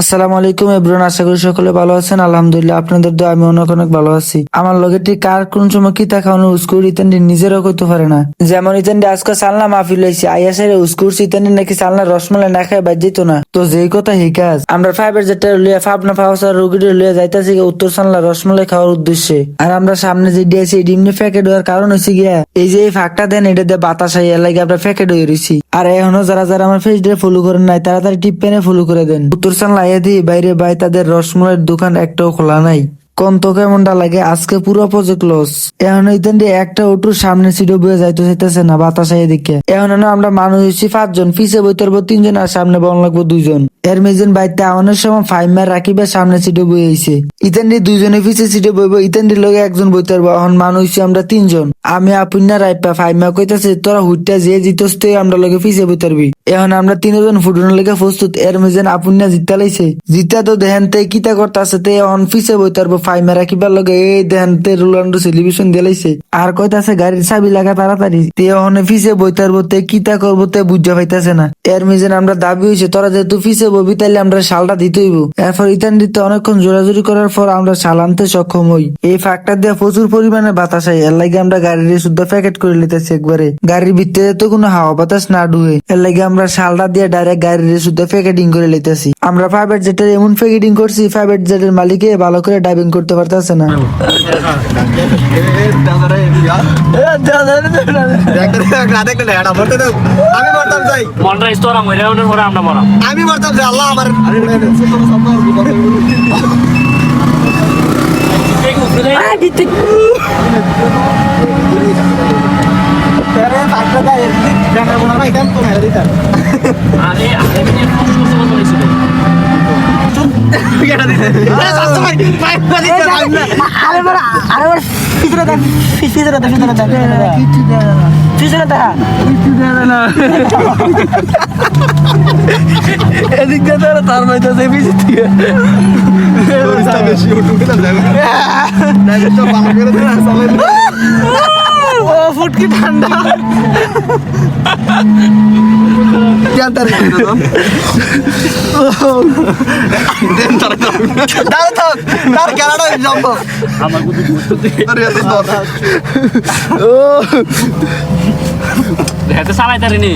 আসসালামু আলাইকুম এব্রন আশা করি সকলে ভালো আছেন। আলহামদুলিল্লাহ, আপনাদের দোয়া আমি অনেক অনেক ভালো আছি। আমার লগেটি কার কোন সময় কি থাকা অনু উস্কুর ইতেন্ডি নিজেরও করতে পারে না। যেমন ইতেন্ডি আজকে সালনা মাহফিল হয়েছে আইয়াসের উস্কুর ইতেন্ডি নাকি সালনা রসমালাই না খায়, বাদ যেত না। তো যেই কথা হিকাজ, আমরা ফাইবার যেটা লইয়া ফাবনা ফাউসার রুগীর লইয়া যাইতাছি উত্তর সানলা রসমালাই খাওয়ার উদ্দেশ্যে। আর আমরা সামনে যে দিয়েছি ডিমনি প্যাকেট হওয়ার কারণ হয়েছে গিয়া, এই যে এই ফাঁকটা দেন, এটা দিয়ে বাতাস আইয়া লাগে আমরা প্যাকেট হয়ে রয়েছি আর এখনও যারা যারা আমার ফেস দিয়ে ফলো করেন নাই, তাড়াতাড়ি টিপ পেনে ফলো করে দেন। উত্তর সানলা আইয়া দিয়ে বাইরে বাই তাদের রসমালাইয়ের দোকান একটাও খোলা নাই। কোন তো কেমনটা লাগে? আজকে পুরো প্রজেক্ট লস এখন দিয়ে একটা ওটুর সামনে সিটও বয়ে যাইতে চাইতেছে না বাতাসে এদিকে। দিকে এখন আমরা মানুষ হচ্ছি পাঁচজন, পিছে বইতে পারব তিনজন আর সামনে বন লাগবো দুইজন। এর মেজন বাইতে আওয়ানোর সময় ফাইভ মার রাখিবে সামনে সিটে বই আইছে। ইতেন দিয়ে দুইজনে পিছে সিটে বইবো ইতেন দিয়ে লগে একজন বইতে পারব। এখন মানুষ হচ্ছি আমরা তিনজন। আমি আপুন্না রাইপা ফাইভ মা কইতাছে, তোরা হুইটটা যে জিতস, তুই আমরা লগে পিছে বইতে পারবি। এখন আমরা তিনজন ফুটনের লেগে প্রস্তুত। এর মেজন আপুন্না জিতা লাইছে। জিতা তো দেহেন তে কিতা করতাছে তে এখন পিছে বইতে পারব। ফাইভ মা রাখিবার লগে এই দেহেন তে রোলান্ডো সেলিব্রেশন দিলাইছে আর কইতাছে, গাড়ির চাবি লাগা তাড়াতাড়ি। তে এখন পিছে বইতে পারব, তে কিতা করব তে বুঝা পাইতাছে না। এর মেজন আমরা দাবি হইছে, তোরা যেহেতু পিছে ববি তাইলে আমরা শালটা দিতে হইব এরপর ইতান দিতে অনেকক্ষণ জোরাজুরি করার পর আমরা শাল আনতে সক্ষম হই এই ফাঁকটা দিয়ে প্রচুর পরিমাণে বাতাস হয় এর লাগে আমরা গাড়ির শুদ্ধ প্যাকেট করে লিতেছি একবারে গাড়ির ভিতরে তো কোনো হাওয়া বাতাস না ঢুয়ে এর লাগে আমরা শালটা দিয়ে ডাইরেক্ট গাড়ির শুদ্ধ প্যাকেটিং করে লিতেছি আমরা প্রাইভেট জেটের এমন প্যাকেটিং করছি প্রাইভেট জেটের মালিকে ভালো করে ড্রাইভিং করতে পারতেছে না আমি যাই মনটা স্তরা মরে ওঠার পরে আমরা মরাম আমি মরতাম যে আল্লাহ আমার আরে এদিক দিয়ে তার মাইতেছে পিছিয়ে দিয়ে। ও ফুটকি ঠান্ডা। আমার বুদ্ধি গুরুত্ব দিয়ে হেতে চালাই তারিনি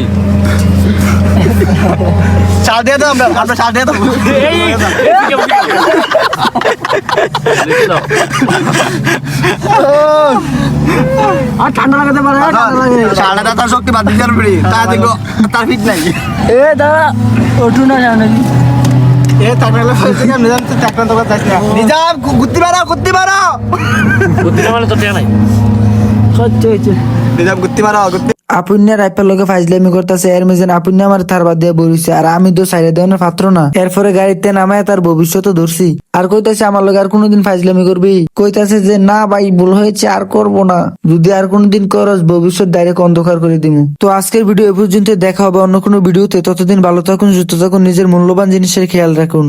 চাল দিয়ে দাও আমরা আমরা চাল দিয়ে দেবো এই আর ঠান্ডা লাগাতে পারে ঠান্ডা লাগে তার শক্তি বাদ দিতে পারবি। তা দেখো তার ফিট নাই। এ দাদা ওঠু না জানো এ তাকরালে ফেলছে কেন নিজাম তো তাকরান তো কথা নিজাম গুত্তি মারাও গুত্তি মারাও বুদ্ধিটা মানে তো টিয়া নাই। সত্যি হয়েছে। ফাইজলামি করতেছে এর মেজেন আমার থার বাদ দিয়ে আর আমি তো সাইডে পাত্র না। এরপরে গাড়িতে নামায় তার ভবিষ্যৎ ধরছি আর কইতাছে আমার লোক আর কোনোদিন ফাইজলামি করবি কইতাছে যে, না ভাই, ভুল হয়েছে আর করব না। যদি আর কোনোদিন করস ভবিষ্যৎ ডাইরেক্ট অন্ধকার করে দিমু। তো আজকের ভিডিও এ পর্যন্ত দেখা হবে অন্য কোনো ভিডিওতে। ততদিন ভালো থাকুন, সুস্থ থাকুন নিজের মূল্যবান জিনিসের খেয়াল রাখুন